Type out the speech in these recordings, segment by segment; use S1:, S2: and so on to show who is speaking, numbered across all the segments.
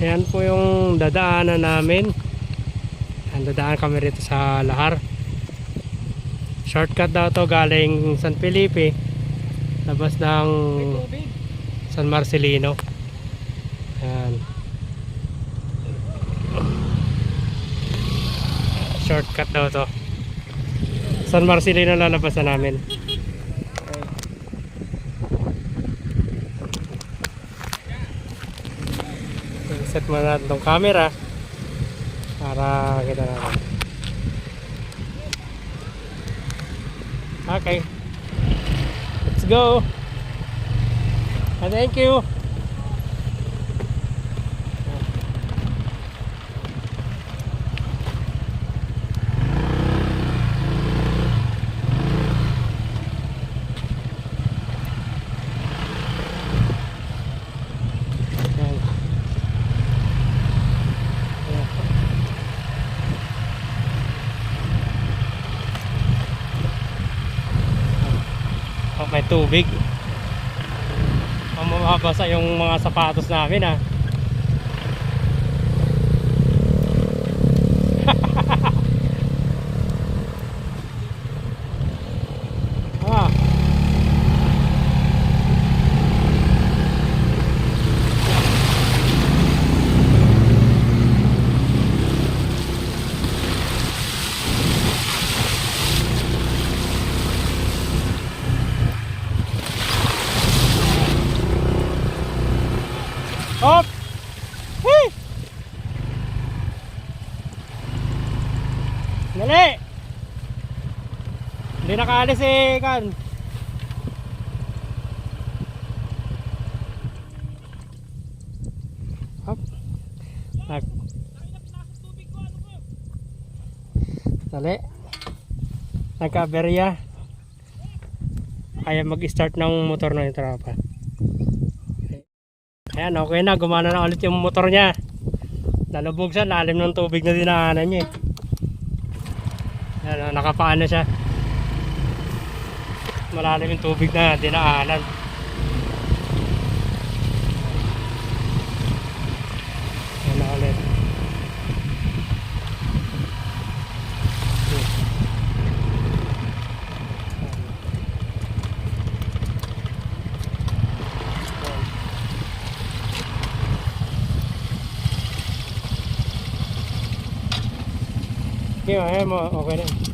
S1: Ayan po yung dadaanan namin. Ayan, dadaan kami rito sa Lahar. Shortcut daw to galing San Felipe. Labas ng San Marcelino. Ayan. Shortcut daw to. San Marcelino lalabas na namin. Set mo natin tong camera para kita natin okay. Let's go. Ah, thank you Ayan. Ayan. Oh, may tubig. Mababasa yung mga sapatos namin ah. ah. Hop! Hey! Dali! Hindi nakaalis eh, kan. Hop. Nag. Dali. Nagka-aberya. Kaya mag-start ng motor ng tropa. Ayan, okay na. Gumana na ulit yung motor niya. Nalubog siya. Lalim ng tubig na dinaanan niya. eh. Ayan, oh, nakapaano siya. Malalim yung tubig na dinaanan. Ayan na ulit. Okay. Okay na.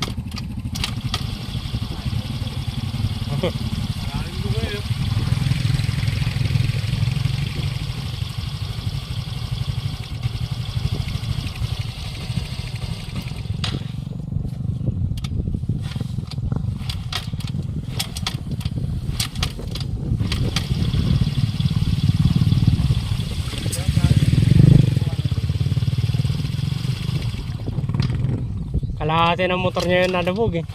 S1: Kalahati ng motor niya yung nalubog eh.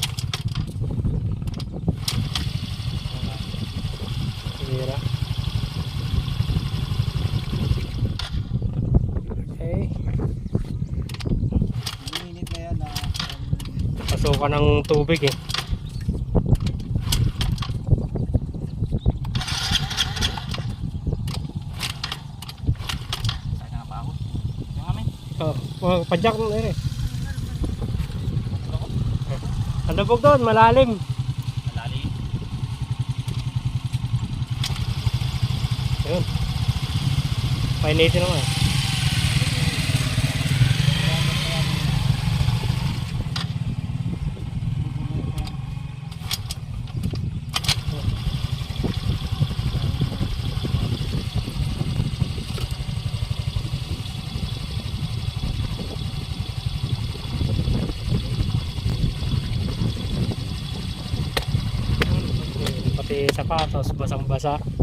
S1: Sira. Okay.
S2: Na
S1: Pasukan ng tubig eh. Oh, oh padyak mo eh. Ang lubog doon, malalim.
S2: Malalim.
S1: Yun. Painitin naman. Pati sapatos, basang-basa. Lubog.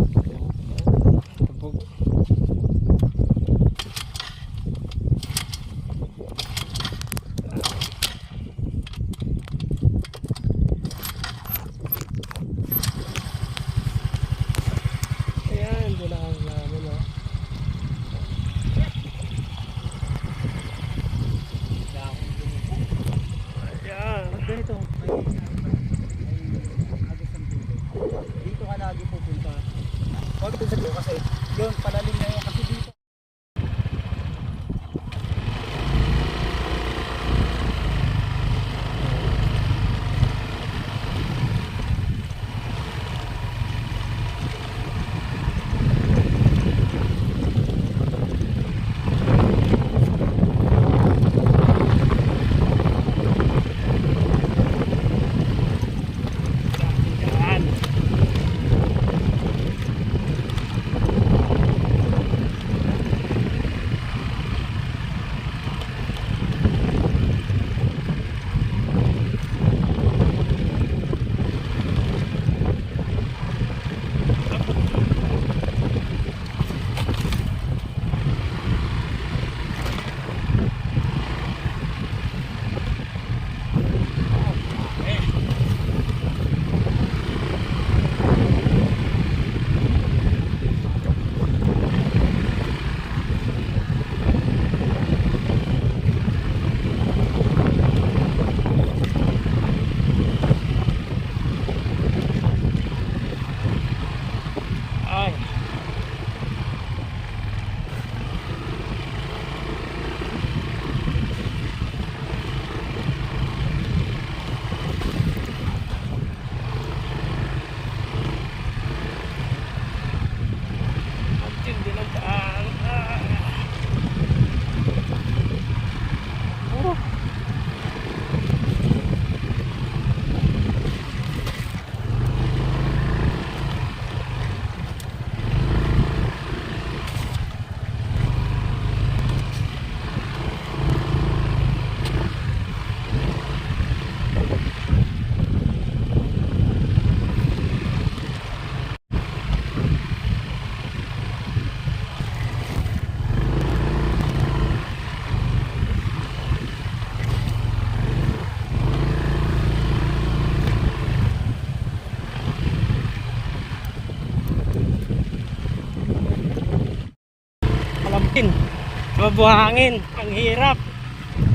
S1: Buhangin. Ang hirap.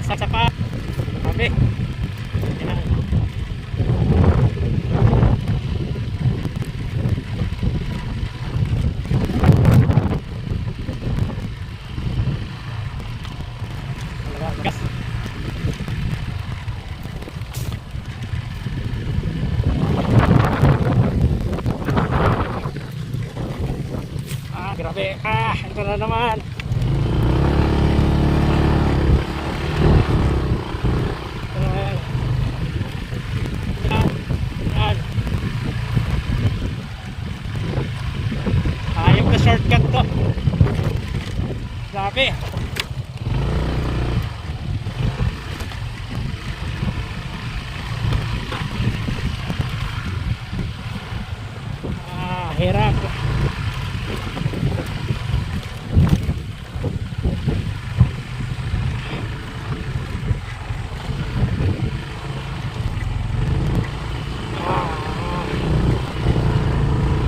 S1: Sa sapa. Sabi. Yan. Gas. Ah, grabe. Ah, ito na naman. Ito na yan. Yan. Yan. Ayok na shortcut to. Grabe. Ah, hirap.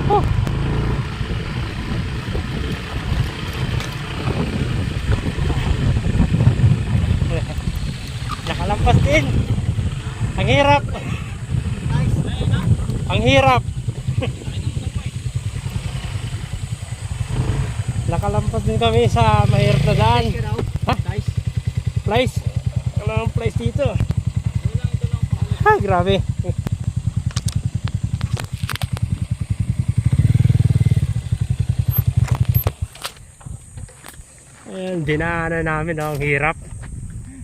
S1: Oh. Nakalampas din. Ang hirap. Ang hirap. Nakalampas din kami sa mahirap na daan. Ha?
S2: Guys,
S1: Flies. Wala ng flies dito. Ha, grabe. Ayan, dinaanan namin oh, ang hirap.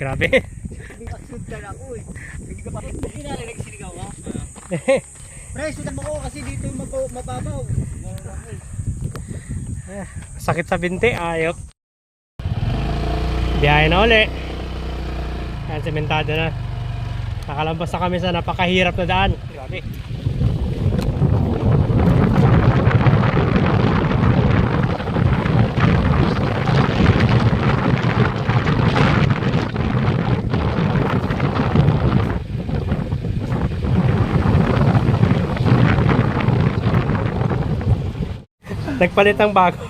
S1: Grabe.
S2: sundan ako eh. Hindi na rin nagsiligaw ka. Pre, sundan mo ko kasi dito yung mababaw.
S1: Sakit sa binti, ayok. Biyahe na uli. Ayan, sementado na. Nakalabas na kami sa napakahirap na daan. Grabe. Nagpalit ng bago.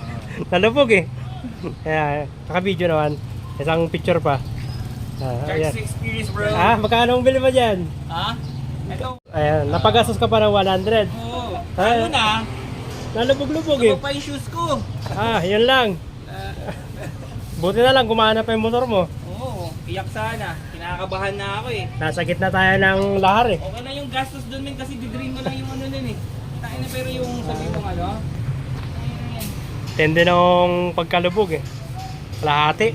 S1: Nalubog eh. Kaya, kaka-video naman. Isang picture pa. Ah, ayan.
S2: experience bro.
S1: Ah, magkano ang bili mo dyan?
S2: Ha? Ito.
S1: Ayan, napagastos ka pa ng 100.
S2: Oo.
S1: Ah.
S2: Ano na?
S1: Nalubog-lubog eh.
S2: Ito pa yung shoes ko.
S1: Ah, yun lang. Buti na lang, gumana pa yung motor mo.
S2: Oo. Iyak sana. Kinakabahan na ako eh.
S1: Nasa gitna tayo ng lahar eh.
S2: Okay na yung gastos doon men kasi didrain mo lang yung ano nun eh. Tayo na pero yung sabi mo ano.
S1: Tende nung pagkalubog eh. Lahati.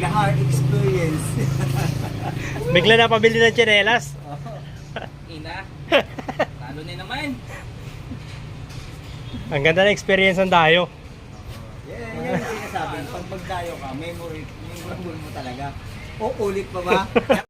S2: The hard experience.
S1: Bigla na pabili ng tsinelas.
S2: Ina. Talo na naman.
S1: Ang ganda ng experience ng dayo.
S3: Yan, yan yung sinasabi. Pag magdayo ka, memory, memorable mo talaga. O ulit pa ba?